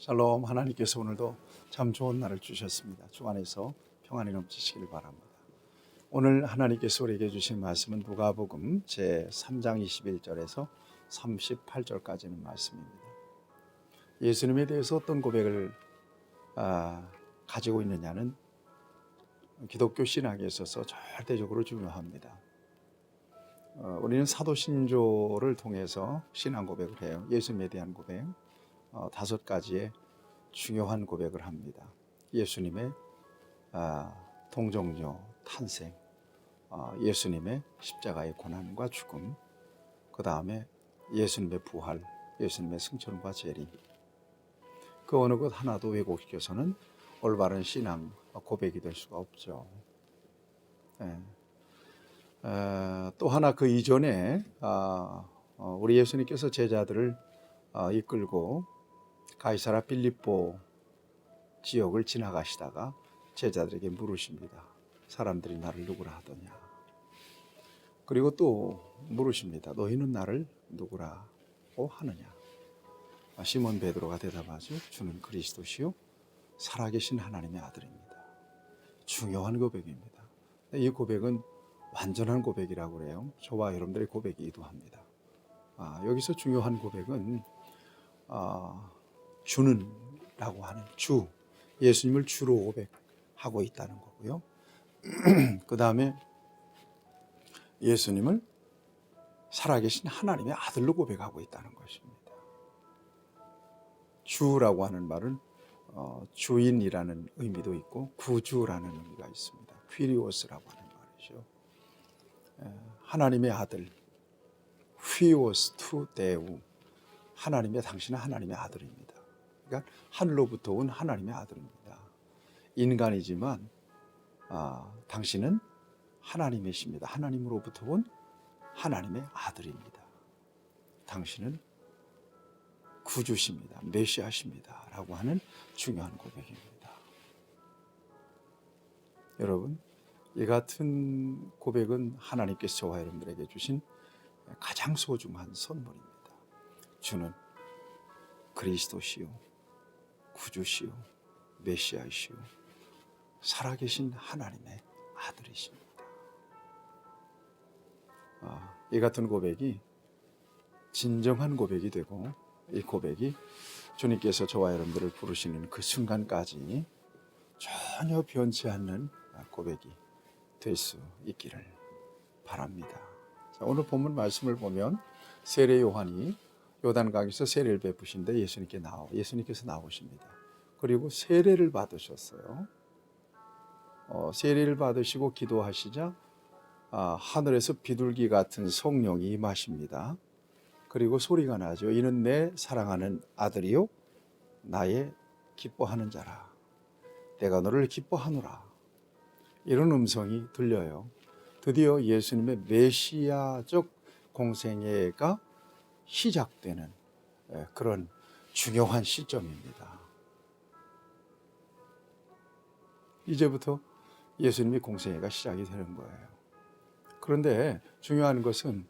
샬롬 하나님께서 오늘도 참 좋은 날을 주셨습니다. 주 안에서 평안이 넘치시길 바랍니다. 오늘 하나님께서 우리에게 주신 말씀은 누가복음 제 3장 21절에서 38절까지는 말씀입니다. 예수님에 대해서 어떤 고백을 아, 가지고 있느냐는 기독교 신학에 있어서 절대적으로 중요합니다. 어, 우리는 사도 신조를 통해서 신앙 고백을 해요. 예수님에 대한 고백. 어, 다섯 가지의 중요한 고백을 합니다. 예수님의 아, 동정녀 탄생, 어, 예수님의 십자가의 고난과 죽음, 그 다음에 예수님의 부활, 예수님의 승천과 재림. 그 어느 것 하나도 왜곡시켜서는 올바른 신앙 고백이 될 수가 없죠. 예. 에, 또 하나 그 이전에 아, 어, 우리 예수님께서 제자들을 어, 이끌고 가이사라 빌립보 지역을 지나가시다가 제자들에게 물으십니다. 사람들이 나를 누구라 하더냐. 그리고 또 물으십니다. 너희는 나를 누구라고 하느냐. 아, 시몬 베드로가 대답하죠. 주는 그리스도시요 살아계신 하나님의 아들입니다. 중요한 고백입니다. 이 고백은 완전한 고백이라고 그래요. 저와 여러분들의 고백이기도 합니다. 아, 여기서 중요한 고백은 아, 주는라고 하는 주 예수님을 주로 고백하고 있다는 거고요. 그 다음에 예수님을 살아계신 하나님의 아들로 고백하고 있다는 것입니다. 주라고 하는 말은 어, 주인이라는 의미도 있고 구주라는 의미가 있습니다. 퀴리오스라고 하는 말이죠. 에, 하나님의 아들 휘오스 투 데우 하나님의 당신은 하나님의 아들입니다. 그러니까 하늘로부터 온 하나님의 아들입니다. 인간이지만 아, 당신은 하나님이십니다. 하나님으로부터 온 하나님의 아들입니다. 당신은 구주십니다. 메시아십니다. 라고 하는 중요한 고백입니다. 여러분, 이 같은 고백은 하나님께서 저와 여러분들에게 주신 가장 소중한 선물입니다. 주는 그리스도시요, 구주시요, 메시아이시요, 살아계신 하나님의 아들이십니다. 아, 이 같은 고백이 진정한 고백이 되고 이 고백이 주님께서 저와 여러분들을 부르시는 그 순간까지 전혀 변치 않는 고백이 될 수 있기를 바랍니다. 자, 오늘 본문 말씀을 보면 세례 요한이 요단강에서 세례를 베푸신데 예수님께 나오 예수님께서 나오십니다. 그리고 세례를 받으셨어요. 어, 세례를 받으시고 기도하시자 아, 하늘에서 비둘기 같은 성령이 임하십니다. 그리고 소리가 나죠. 이는 내 사랑하는 아들이요 나의 기뻐하는 자라. 내가 너를 기뻐하노라. 이런 음성이 들려요. 드디어 예수님의 메시아적 공생애가 시작되는 예, 그런 중요한 시점입니다. 이제부터 예수님의 공생애가 시작이 되는 거예요. 그런데 중요한 것은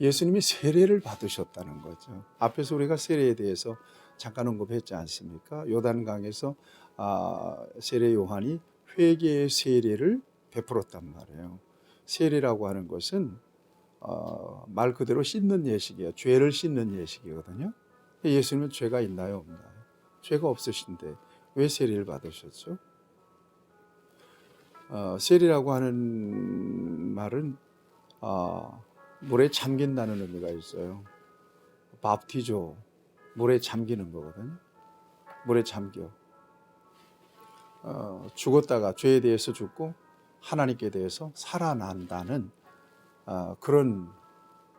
예수님이 세례를 받으셨다는 거죠. 앞에서 우리가 세례에 대해서 잠깐 언급했지 않습니까? 요단강에서 아, 세례 요한이 회개의 세례를 베풀었단 말이에요. 세례라고 하는 것은 어, 말 그대로 씻는 예식이에요. 죄를 씻는 예식이거든요. 예수님은 죄가 있나요, 없나요? 죄가 없으신데 왜 세례를 받으셨죠? 어, 세례라고 하는 말은 어, 물에 잠긴다는 의미가 있어요. 밥티조 물에 잠기는 거거든요. 물에 잠겨. 어, 죽었다가 죄에 대해서 죽고 하나님께 대해서 살아난다는 어, 그런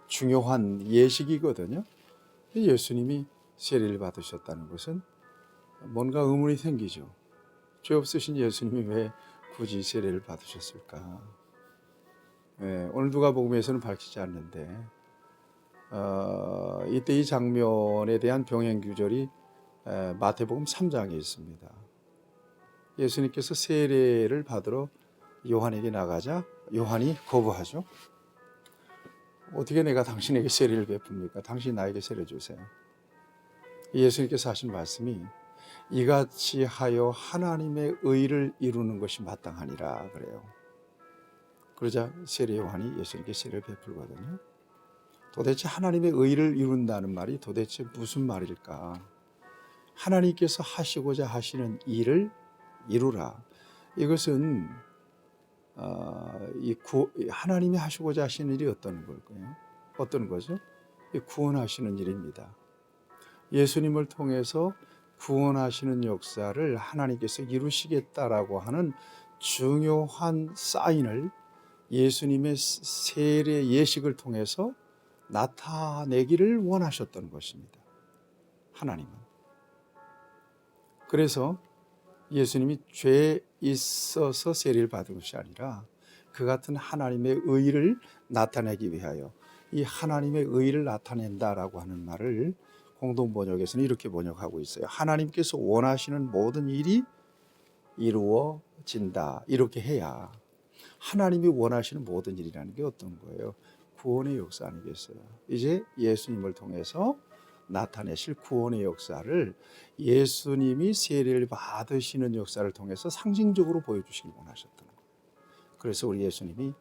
중요한 예식이거든요. 예수님이 세례를 받으셨다는 것은 뭔가 의문이 생기죠. 죄 없으신 예수님이 왜 굳이 세례를 받으셨을까? 예, 오늘 누가복음에서는 밝히지 않는데 어, 이때 이 장면에 대한 병행 규절이 에, 마태복음 3장에 있습니다. 예수님께서 세례를 받으러 요한에게 나가자 요한이 거부하죠. 어떻게 내가 당신에게 세례를 베풉니까? 당신이 나에게 세례 주세요. 예수님께서 하신 말씀이 이같이 하여 하나님의 의를 이루는 것이 마땅하니라 그래요. 그러자 세례 요한이 예수님께 세례를 베풀거든요. 도대체 하나님의 의를 이룬다는 말이 도대체 무슨 말일까? 하나님께서 하시고자 하시는 일을 이루라. 이것은 어, 이 구, 하나님이 하시고자 하시는 일이 어떤 걸까요? 어떤 거죠? 이 구원하시는 일입니다. 예수님을 통해서 구원하시는 역사를 하나님께서 이루시겠다라고 하는 중요한 사인을 예수님의 세례 예식을 통해서 나타내기를 원하셨던 것입니다. 하나님은. 그래서 예수님이 죄 있어서 세례를 받은 것이 아니라 그 같은 하나님의 의를 나타내기 위하여 이 하나님의 의를 나타낸다라고 하는 말을 공동 번역에서는 이렇게 번역하고 있어요. 하나님께서 원하시는 모든 일이 이루어진다. 이렇게 해야 하나님이 원하시는 모든 일이라는 게 어떤 거예요? 구원의 역사 아니겠어요? 이제 예수님을 통해서 나타내실 구원의 역사를 예수님이 세례를 받으시는 역사를 통해서 상징적으로 보여주시길 원하셨던 거예요. 그래서 우리 예수님이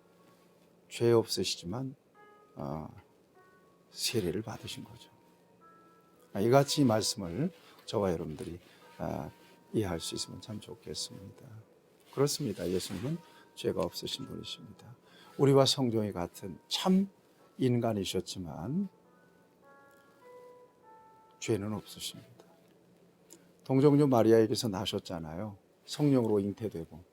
죄 없으시지만 어, 세례를 받으신 거죠. 아, 이같이 이 말씀을 저와 여러분들이 아, 이해할 수 있으면 참 좋겠습니다. 그렇습니다. 예수님은 죄가 없으신 분이십니다. 우리와 성경이 같은 참 인간이셨지만 죄는 없으십니다. 동정녀 마리아에게서 나셨잖아요. 성령으로 잉태되고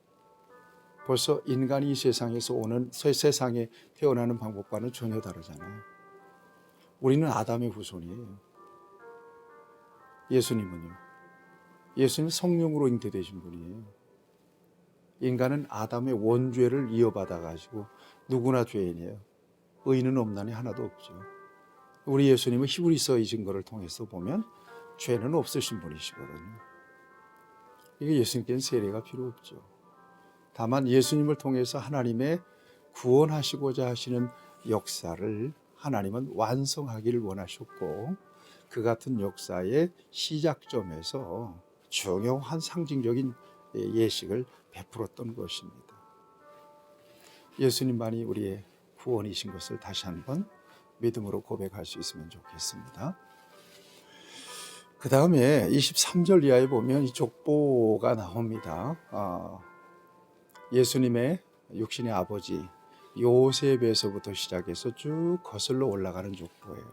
벌써 인간이 이 세상에서 오는 새 세상에 태어나는 방법과는 전혀 다르잖아요. 우리는 아담의 후손이에요. 예수님은요. 예수님 성령으로 잉태되신 분이에요. 인간은 아담의 원죄를 이어받아 가지고 누구나 죄인이에요. 의인은 없나니 하나도 없죠. 우리 예수님은 히브리서 이 증거를 통해서 보면 죄는 없으신 분이시거든요. 이게 예수님께는 세례가 필요 없죠. 다만 예수님을 통해서 하나님의 구원하시고자 하시는 역사를 하나님은 완성하기를 원하셨고 그 같은 역사의 시작점에서 중요한 상징적인 예식을 베풀었던 것입니다. 예수님만이 우리의 구원이신 것을 다시 한번 믿음으로 고백할 수 있으면 좋겠습니다. 그 다음에 23절 이하에 보면 이 족보가 나옵니다. 아, 예수님의 육신의 아버지 요셉에서부터 시작해서 쭉 거슬러 올라가는 족보예요.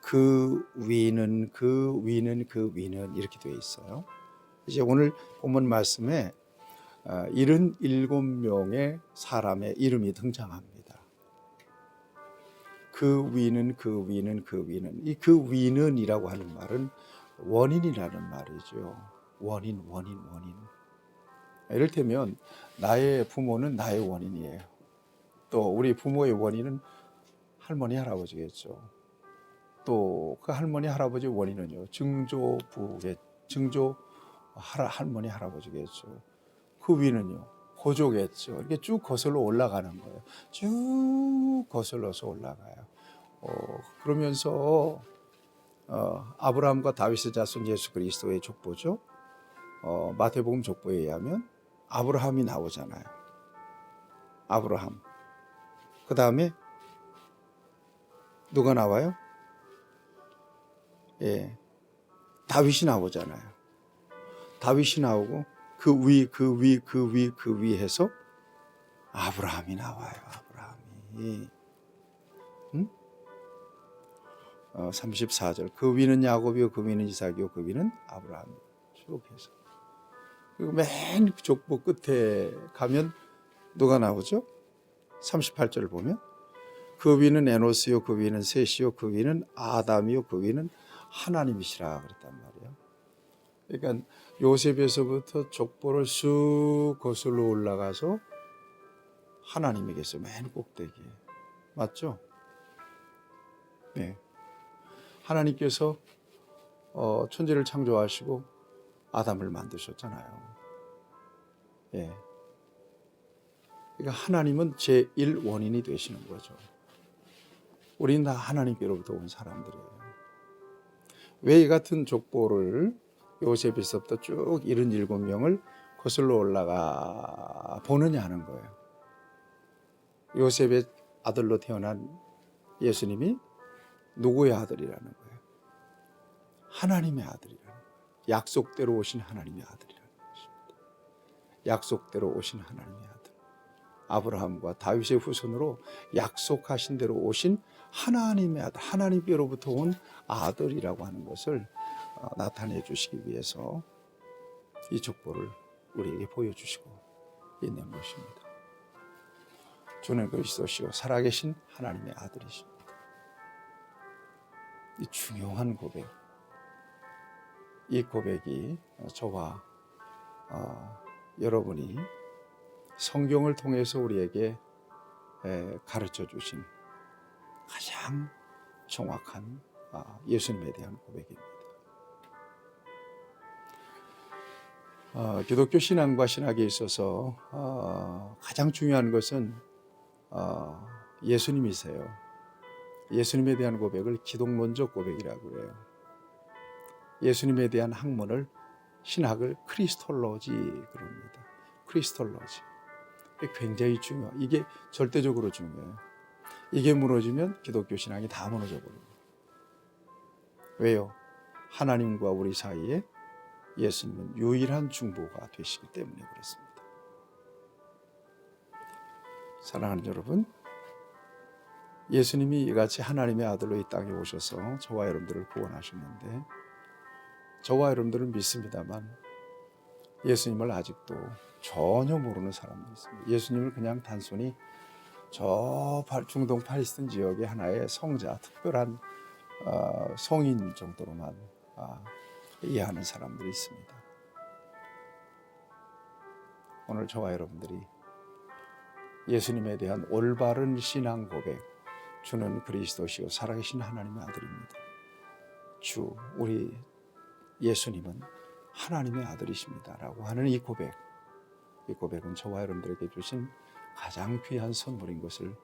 그 위는 그 위는 그 위는 이렇게 되어 있어요. 이제 오늘 본문 말씀에 77명의 사람의 이름이 등장합니다. 그 위는 그 위는 그 위는 이 그 위는이라고 하는 말은 원인이라는 말이죠. 원인 원인 원인. 이를테면 나의 부모는 나의 원인이에요. 또 우리 부모의 원인은 할머니 할아버지겠죠. 또 그 할머니 할아버지 원인은요 증조부의 증조 할, 할머니 할아버지겠죠. 그 위는요 고조겠죠. 이렇게 쭉 거슬러 올라가는 거예요. 쭉 거슬러서 올라가요. 어, 그러면서 어, 아브라함과 다윗의 자손 예수 그리스도의 족보죠. 어, 마태복음 족보에 의하면 아브라함이 나오잖아요. 아브라함. 그 다음에 누가 나와요? 예, 다윗이 나오잖아요. 다윗이 나오고 그 위, 그 위, 그 위, 그 위 해서 아브라함이 나와요. 아브라함이. 응? 어, 34절. 그 위는 야곱이요, 그 위는 이삭이요, 그 위는 아브라함. 쭉 해서. 그리고 맨 족보 끝에 가면 누가 나오죠? 38절을 보면 그 위는 에노스요, 그 위는 셋이요, 그 위는 아담이요, 그 위는 하나님이시라 그랬단 말이에요. 그러니까 요셉에서부터 족보를 쑥 거슬러 올라가서 하나님에게서 맨 꼭대기에 맞죠? 네. 하나님께서 어, 천지를 창조하시고 아담을 만드셨잖아요. 예. 그러니까 하나님은 제1 원인이 되시는 거죠. 우리는 다 하나님께로부터 온 사람들이에요. 왜 이 같은 족보를 요셉에서부터 쭉 77명을 거슬러 올라가 보느냐 하는 거예요. 요셉의 아들로 태어난 예수님이 누구의 아들이라는 거예요? 하나님의 아들이라는 거예요. 약속대로 오신 하나님의 아들이라는 것입니다. 약속대로 오신 하나님의 아들. 아브라함과 다윗의 후손으로 약속하신 대로 오신 하나님의 아들, 하나님께로부터 온 아들이라고 하는 것을 어, 나타내 주시기 위해서 이 족보를 우리에게 보여주시고 있는 것입니다. 주는 그리스도시요 살아계신 하나님의 아들이십니다. 이 중요한 고백, 이 고백이 저와 어, 여러분이 성경을 통해서 우리에게 에, 가르쳐 주신 가장 정확한 아, 예수님에 대한 고백입니다. 어, 기독교 신앙과 신학에 있어서 어, 가장 중요한 것은 어, 예수님이세요. 예수님에 대한 고백을 기독론적 고백이라고 그래요. 예수님에 대한 학문을 신학을 크리스톨로지 그럽니다. 크리스톨로지. 굉장히 중요. 이게 절대적으로 중요해요. 이게 무너지면 기독교 신앙이 다 무너져 버립니다. 왜요? 하나님과 우리 사이에 예수님은 유일한 중보가 되시기 때문에 그렇습니다. 사랑하는 여러분, 예수님이 이같이 하나님의 아들로 이 땅에 오셔서 저와 여러분들을 구원하셨는데 저와 여러분들은 믿습니다만 예수님을 아직도 전혀 모르는 사람들이 있습니다. 예수님을 그냥 단순히 저 중동 팔리스틴 지역의 하나의 성자, 특별한 어, 성인 정도로만 아, 이해하는 사람들이 있습니다. 오늘 저와 여러분들이 예수님에 대한 올바른 신앙 고백, 주는 그리스도시요 살아계신 하나님의 아들입니다. 주, 우리 예수님은 하나님의 아들이십니다라고 하는 이 고백, 이 고백은 저와 여러분들에게 주신 가장 귀한 선물인 것을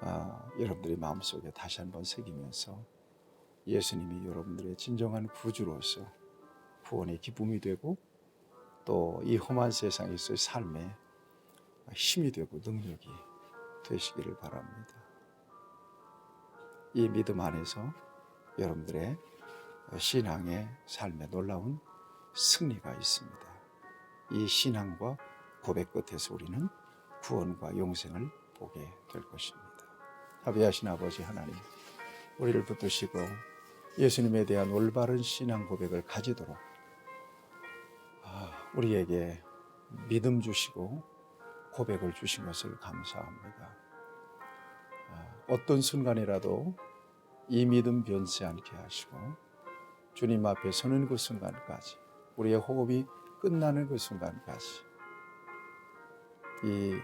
아, 여러분들의 마음속에 다시 한번 새기면서 예수님이 여러분들의 진정한 구주로서 구원의 기쁨이 되고 또 이 험한 세상에서의 삶에 힘이 되고 능력이 되시기를 바랍니다. 이 믿음 안에서 여러분들의 신앙의 삶에 놀라운 승리가 있습니다. 이 신앙과 고백 끝에서 우리는 구원과 용생을 보게 될 것입니다. 자비하신 아버지 하나님, 우리를 붙드시고 예수님에 대한 올바른 신앙 고백을 가지도록 아, 우리에게 믿음 주시고 고백을 주신 것을 감사합니다. 아, 어떤 순간이라도 이 믿음 변치 않게 하시고 주님 앞에 서는 그 순간까지 우리의 호흡이 끝나는 그 순간까지 이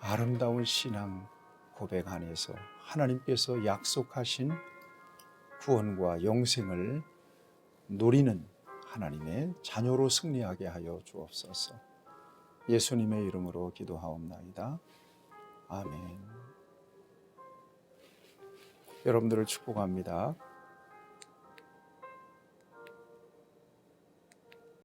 아름다운 신앙 고백 안에서 하나님께서 약속하신 구원과 영생을 누리는 하나님의 자녀로 승리하게 하여 주옵소서. 예수님의 이름으로 기도하옵나이다. 아멘. 여러분들을 축복합니다.